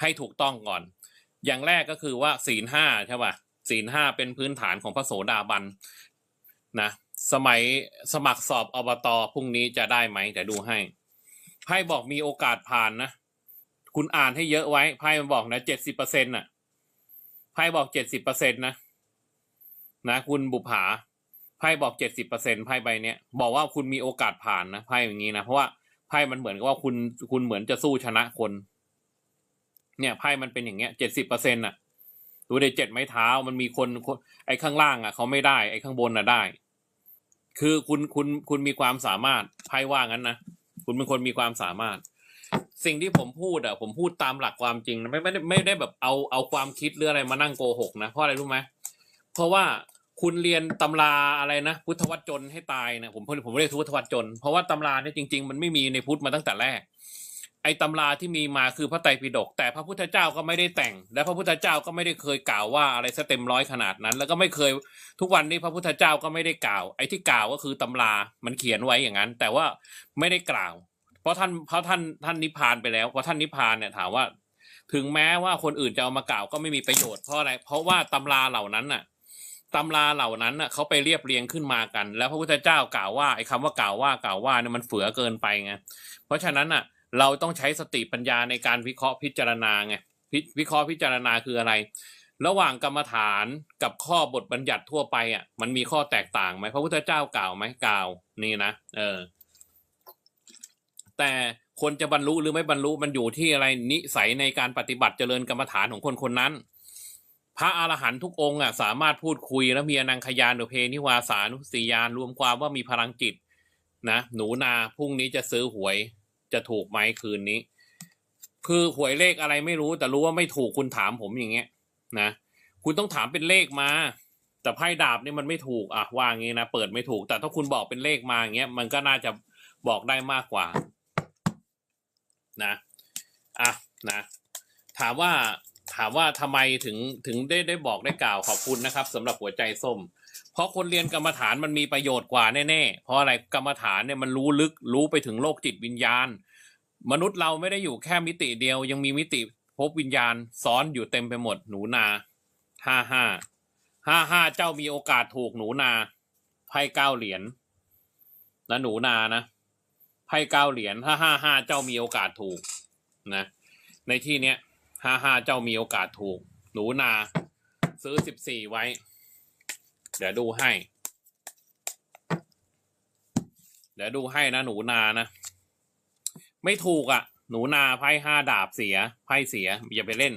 ให้ถูกต้องก่อน อย่างแรกก็คือว่าศีลห้าใช่ป่ะศีลห้าเป็นพื้นฐานของพระโสดาบันนะสมัยสมัครสอบอบตพรุ่งนี้จะได้ไหมแต่ดูให้ ไพ่บอกมีโอกาสผ่านนะ คุณอ่านให้เยอะไว้ไพ่มันบอกนะเจ็ดสิบเปอร์เซ็นต์น่ะไพ่บอกเจ็ดสิบเปอร์เซ็นต์นะนะคุณบุภาไพ่บอกเจ็ดสิบเปอร์เซ็นต์ไพ่ใบเนี้ยบอกว่าคุณมีโอกาสผ่านนะไพ่อย่างนี้นะเพราะว่าไพ่มันเหมือนกับว่าคุณคุณเหมือนจะสู้ชนะคน เนี่ยไพ่มันเป็นอย่างเงี้ยเจ็ดสิบเปอร์เซ็นต์น่ะดูเดเจ็ดไม้เท้ามันมีคนคนไอ้ข้างล่างอะเขาไม่ได้ไอ้ข้างบนน่ะได้ คือคุณคุณคุณมีความสามารถไพ่ว่างั้นนะคุณเป็นคนมีความสามารถ สิ่งที่ผมพูดอะ ผมพูดตามหลักความจริงนะไม่ไม่ได้ไม่ได้แบบเอาเอาความคิดหรืออะไรมานั่งโกหกนะเพราะอะไรรู้ไหมเพราะว่าคุณเรียนตำราอะไรนะพุทธวจนให้ตายนะผมผมเรียกพุทธวจน เพราะว่าตำราเนี่ยจริง ๆ มันไม่มีในพุทธมาตั้งแต่แรก ไอ้ตำราที่มีมาคือพระไตรปิฎกแต่พระพุทธเจ้าก็ไม่ได้แต่ง และพระพุทธเจ้าก็ไม่ได้เคยกล่าวว่าอะไรซะเต็มร้อยขนาดนั้น แล้วก็ไม่เคยทุกวันนี้พระพุทธเจ้าก็ไม่ได้กล่าว ไอ้ที่กล่าวก็คือตำรามันเขียนไว้อย่างนั้น แต่ว่าไม่ได้กล่าว เพราะท่านเพราะท่านท่านนิพพานไปแล้วเพราะท่านนิพพานเนี่ยถามว่า ถึงแม้ว่าคนอื่นจะเอามากล่าวก็ไม่มีประโยชน์เพราะอะไรเพราะว่าตำราเหล่านั้นน่ะตำราเหล่านั้นน่ะเขาไปเรียบเรียงขึ้นมากัน แล้วพระพุทธเจ้ากล่าวว่าไอ้คำว่ากล่าวว่ากล่าวว่าเนี่ยมันเฟือเกินไปไงเพราะฉะนั้นน่ะ เราต้องใช้สติปัญญาในการวิเคราะห์พิจารณาไงพิวิเคราะห์พิจารณาคืออะไร ระหว่างกรรมฐานกับข้อบทบัญญัติทั่วไปอะมันมีข้อแตกต่างไหมพระพุทธเจ้ากล่าวไหมกล่าวนี่นะเออ แต่คนจะบรรลุหรือไม่บรรลุมันอยู่ที่อะไรนิสัยในการปฏิบัติเจริญกรรมฐานของคนคนนั้น พระอรหันต์ทุกองค์อะสามารถพูดคุยและมีอนังคยานหรือเพนิวาสานุสติยานรวมความว่ามีพลังจิตนะหนูนาพรุ่งนี้จะซื้อหวย จะถูกไหมคืนนี้ คือหวยเลขอะไรไม่รู้ แต่รู้ว่าไม่ถูกคุณถามผมอย่างเงี้ยนะคุณต้องถามเป็นเลขมา แต่ไพ่ดาบนี่มันไม่ถูกอะว่างี้นะเปิดไม่ถูก แต่ถ้าคุณบอกเป็นเลขมาอย่างเงี้ยมันก็น่าจะบอกได้มากกว่า นะอะนะถามว่าถามว่าทำไมถึงถึงได้ได้บอกได้กล่าวขอบคุณนะครับสำหรับหัวใจส้ม เพราะคนเรียนกรรมฐานมันมีประโยชน์กว่าแน่ๆ เพราะอะไรกรรมฐานเนี่ยมันรู้ลึกรู้ไปถึงโลกจิตวิญญาณ มนุษย์เราไม่ได้อยู่แค่มิติเดียวยังมีมิติภพวิญญาณซ้อนอยู่เต็มไปหมดหนูนาห้าห้าห้าห้าเจ้ามีโอกาสถูกหนูนาไพ่เก้าเหรียญนะหนูนานะไพ่เก้าเหรียญห้าห้าห้าเจ้ามีโอกาสถูกนะ ในที่เนี้ยห้าห้าเจ้ามีโอกาสถูก หนูนา ซื้อสิบสี่ไว้ เดี๋ยวดูให้ เดี๋ยวดูให้นะหนูนานะ ไม่ถูกอะ่ะ หนูนาไพ่ห้าดาบเสียไพ่เสียอย่าไปเล่น